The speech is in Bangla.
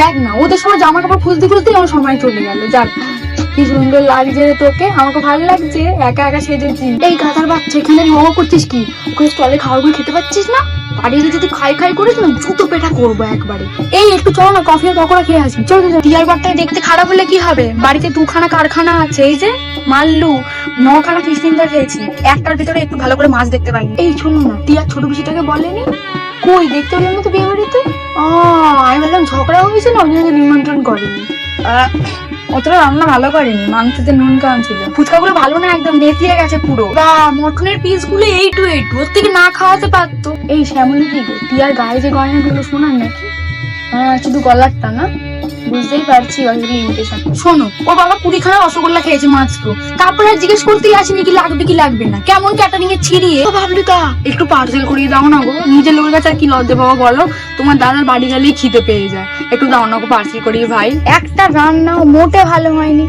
দেখ না ওদের সময় জামা কাপড় খুলতে খুলতে আমার সময় চলে গেল, যাক। কি সুন্দর লাগছে তোকে, আমাকে ভালো লাগছে, একা একা সেজেছি। এই গাধার বাচ্চা, এখানে মোমো করছিস কি? ওখানে স্টলে খাবারগুলো খেতে পাচ্ছিস না? বাড়ি গিয়ে যদি খাই খাই করিস না, জুতো পেটা করব একবারে। এই, একটু চলো না, কফি পকোড়া খেয়ে আসি। চল চল টিয়ার বারটায় দেখতে খারাপ হলে কি হবে? বাড়িতে দুখানা কারখানা আছে, এই যে মাল্লু, নখানা ফিশ ফিঙ্গার খেয়েছি। একটার ভিতরে একটু ভালো করে মাছ দেখতে পাইনি। এই, শোনো না, টিয়ার ছোট পিসিটাকে বলেনি? কই, দেখতে পেলাম তো বিয়ে বাড়িতে? ঝগড়া হয়েছে না, ওই জন্য নিমন্ত্রণ করেনি। অতটা রান্না ভালো করেনি, মাংসতে নুন কম ছিল। ফুচকাগুলো ভালো না, একদম নেতিয়ে গেছে পুরো। বা, মটনের পিসগুলো এই টু এইটু ওর থেকে না খাওয়াতে পারতো। এই শ্যামলি কি গো, টিয়ার গায়ে যে গয়না গয়নাগুলো শোনার নাকি? হ্যাঁ শুধু গলারটা না? বুঝতেই পারছি অসুবিধা লিমিটেশন শোনো ও বাবা কুড়িখানা রসগোল্লা খেয়েছে মাত্র। তারপরে আর জিজ্ঞেস করতেই আসেনি কি লাগবে কি লাগবে না। কেমন ক্যাটারিং এ ছিড়িয়ে? ও ভাবলি তা একটু পার্সেল করিয়ে দাও না গো। নিজের লোকের কাছে আর কি লজ্জা বাবা বলো? তোমার দাদার বাড়ি গেলেই খিদে পেয়ে যায়। একটু দাও না গো পার্সেল করিয়ে ভাই। একটা রান্নাও মোটে ভালো হয়নি।